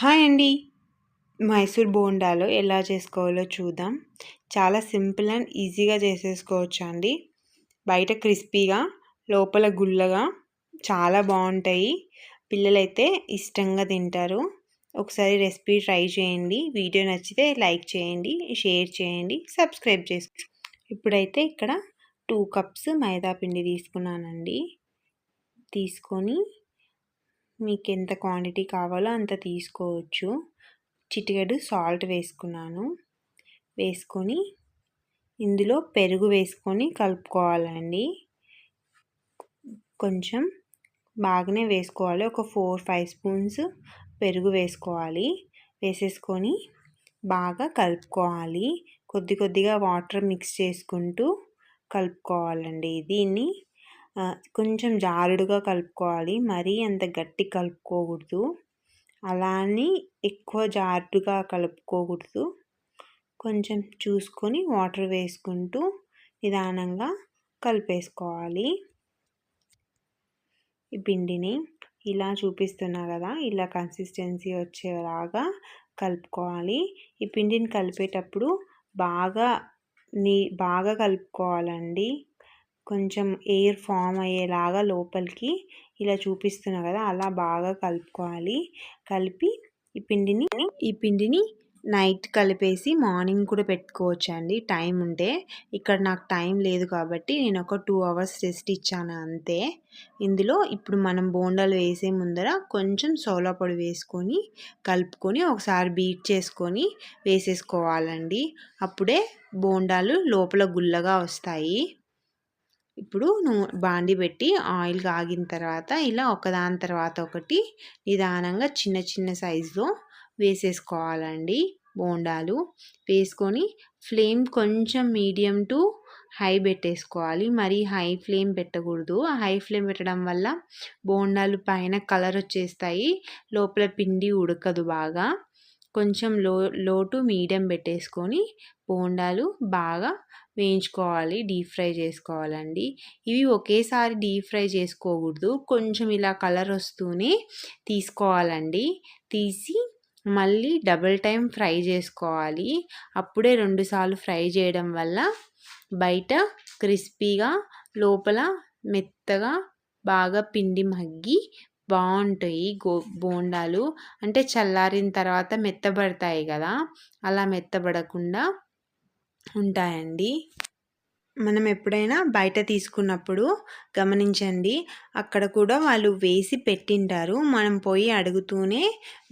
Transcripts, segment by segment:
Hi అండి. మైసూర్ బోండాలు ఎలా చేసుకోవాలో చూద్దాం. చాలా సింపుల్ అండ్ ఈజీగా చేసేసుకోవచ్చు అండి. బయట క్రిస్పీగా లోపల గుల్లగా చాలా బాగుంటాయి. పిల్లలైతే ఇష్టంగా తింటారు. ఒకసారి రెసిపీ ట్రై చేయండి. వీడియో నచ్చితే లైక్ చేయండి షేర్ చేయండి సబ్స్క్రైబ్ చేసుకో ఇప్పుడైతే ఇక్కడ టూ కప్స్ మైదా పిండి తీసుకున్నానండి. తీసుకొని మీకు ఎంత క్వాంటిటీ కావాలో అంత తీసుకోవచ్చు. చిటికెడు సాల్ట్ వేసుకున్నాను. వేసుకొని ఇందులో పెరుగు వేసుకొని కలుపుకోవాలండి. కొంచెం బాగానే వేసుకోవాలి. ఒక ఫోర్ ఫైవ్ స్పూన్స్ పెరుగు వేసుకోవాలి. వేసేసుకొని బాగా కలుపుకోవాలి. కొద్ది కొద్దిగా వాటర్ మిక్స్ చేసుకుంటూ కలుపుకోవాలండి దీన్ని. కొంచెం జారుడుగా కలుపుకోవాలి. మరీ అంత గట్టి కలుపుకోకూడదు. అలా అని ఎక్కువ జారుడుగా కలుపుకోకూడదు. కొంచెం చూసుకొని వాటర్ వేసుకుంటూ నిదానంగా కలిపేసుకోవాలి. ఈ పిండిని ఇలా చూపిస్తున్నా కదా ఇలా కన్సిస్టెన్సీ వచ్చేలాగా కలుపుకోవాలి. ఈ పిండిని కలిపేటప్పుడు బాగా నీ బాగా కలుపుకోవాలండి. కొంచెం ఎయిర్ ఫామ్ అయ్యేలాగా లోపలికి ఇలా చూపిస్తున్నా కదా అలా బాగా కలుపుకోవాలి. కలిపి ఈ పిండిని ఈ పిండిని నైట్ కలిపేసి మార్నింగ్ కూడా పెట్టుకోవచ్చు అండి టైం ఉంటే. ఇక్కడ నాకు టైం లేదు కాబట్టి నేను ఒక టూ అవర్స్ రెస్ట్ ఇచ్చాను అంతే. ఇందులో ఇప్పుడు మనం బోండాలు వేసే ముందర కొంచెం సోలా పొడి వేసుకొని కలుపుకొని ఒకసారి బీట్ చేసుకొని వేసేసుకోవాలండి. అప్పుడే బోండాలు లోపల గుల్లగా వస్తాయి. ఇప్పుడు నూ బాండి పెట్టి ఆయిల్ కాగిన తర్వాత ఇలా ఒకదాని తర్వాత ఒకటి నిదానంగా చిన్న చిన్న సైజులో వేసేసుకోవాలండి బోండాలు. వేసుకొని ఫ్లేమ్ కొంచెం మీడియం టు హై పెట్టేసుకోవాలి. మరి హై ఫ్లేమ్ పెట్టకూడదు. హై ఫ్లేమ్ పెట్టడం వల్ల బోండాలు పైన కలర్ వచ్చేస్తాయి. లోపల పిండి ఉడకదు బాగా. కొంచెం లో లోటు మీడియం పెట్టేసుకొని బోండాలు బాగా వేయించుకోవాలి డీప్ ఫ్రై చేసుకోవాలండి. ఇవి ఒకేసారి డీప్ ఫ్రై చేసుకోకూడదు. కొంచెం ఇలా కలర్ వస్తూనే తీసుకోవాలండి. తీసి మళ్ళీ డబుల్ టైం ఫ్రై చేసుకోవాలి. అప్పుడే రెండుసార్లు ఫ్రై చేయడం వల్ల బయట క్రిస్పీగా లోపల మెత్తగా బాగా పిండి మగ్గి బాగుంటాయి గో బోండాలు. అంటే చల్లారిన తర్వాత మెత్తబడతాయి కదా అలా మెత్తబడకుండా ఉంటాయండి. మనం ఎప్పుడైనా బయట తీసుకున్నప్పుడు గమనించండి అక్కడ కూడా వాళ్ళు వేసి పెట్టింటారు. మనం పోయి అడుగుతూనే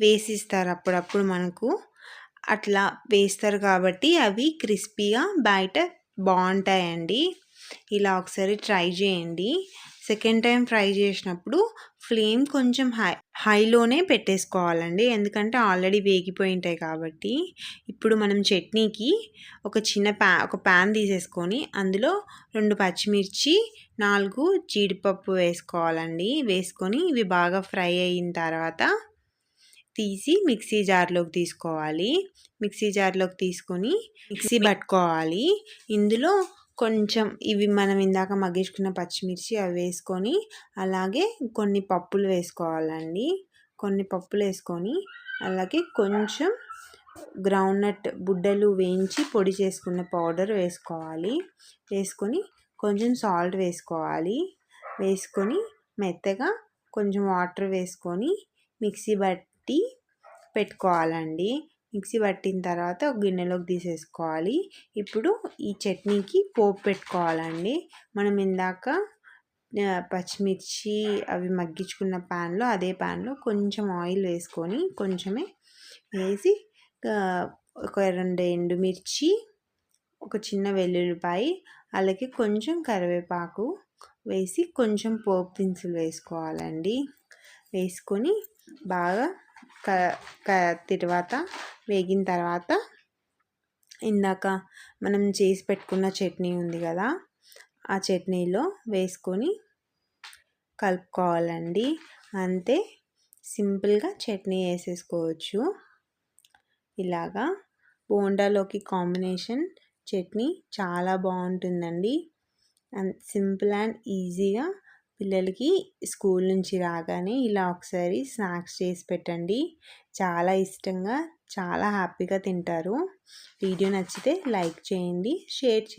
వేసిస్తారు అప్పుడప్పుడు మనకు. అట్లా వేస్తారు కాబట్టి అవి క్రిస్పీగా బయట బాగుంటాయండి ఇలా ఒకసారి ట్రై చేయండి. సెకండ్ టైం ఫ్రై చేసినప్పుడు ఫ్లేమ్ కొంచెం హై హైలోనే పెట్టేసుకోవాలండి. ఎందుకంటే ఆల్రెడీ వేగిపోయి ఉంటాయి కాబట్టి. ఇప్పుడు మనం చట్నీకి ఒక చిన్న ప్యా ఒక ప్యాన్ తీసేసుకొని అందులో రెండు పచ్చిమిర్చి నాలుగు జీడిపప్పు వేసుకోవాలండి. వేసుకొని ఇవి బాగా ఫ్రై అయిన తర్వాత తీసి మిక్సీ జార్లోకి తీసుకోవాలి. మిక్సీ జార్లోకి తీసుకొని మిక్సీ పట్టుకోవాలి. ఇందులో కొంచెం ఇవి మనం ఇందాక మగ్గించుకున్న పచ్చిమిర్చి అవి వేసుకొని అలాగే కొన్ని పప్పులు వేసుకోవాలండి. కొన్ని పప్పులు వేసుకొని అలాగే కొంచెం గ్రౌండ్నట్ బుడ్డలు వేయించి పొడి చేసుకున్న పౌడర్ వేసుకోవాలి. వేసుకొని కొంచెం సాల్ట్ వేసుకోవాలి. వేసుకొని మెత్తగా కొంచెం వాటర్ వేసుకొని మిక్సీ బట్టి పెట్టుకోవాలండి. మిక్సీ పట్టిన తర్వాత ఒక గిన్నెలోకి తీసేసుకోవాలి. ఇప్పుడు ఈ చట్నీకి పోపు పెట్టుకోవాలండి. మనం ఇందాక పచ్చిమిర్చి అవి మగ్గించుకున్న ప్యాన్లో అదే ప్యాన్లో కొంచెం ఆయిల్ వేసుకొని కొంచెమే వేసి ఒక రెండు ఎండుమిర్చి ఒక చిన్న వెల్లుల్లిపాయ అలాగే కొంచెం కరివేపాకు వేసి కొంచెం పోపు దినుసులు వేసుకోవాలండి. వేసుకొని బాగా తర్వాత వేగిన తర్వాత ఇందాక మనం చేసి పెట్టుకున్న చట్నీ ఉంది కదా ఆ చట్నీలో వేసుకొని కలుపుకోవాలండి. అంతే సింపుల్గా చట్నీ వేసేసుకోవచ్చు. ఇలాగా బోండాలోకి కాంబినేషన్ చట్నీ చాలా బాగుంటుందండి. అండ్ సింపుల్ అండ్ ఈజీగా పిల్లలకి స్కూల్ నుంచి రాగానే ఇలా ఒకసారి స్నాక్స్ చేసి పెట్టండి. చాలా ఇష్టంగా చాలా హ్యాపీగా తింటారు. వీడియో నచ్చితే లైక్ చేయండి షేర్ చేయండి.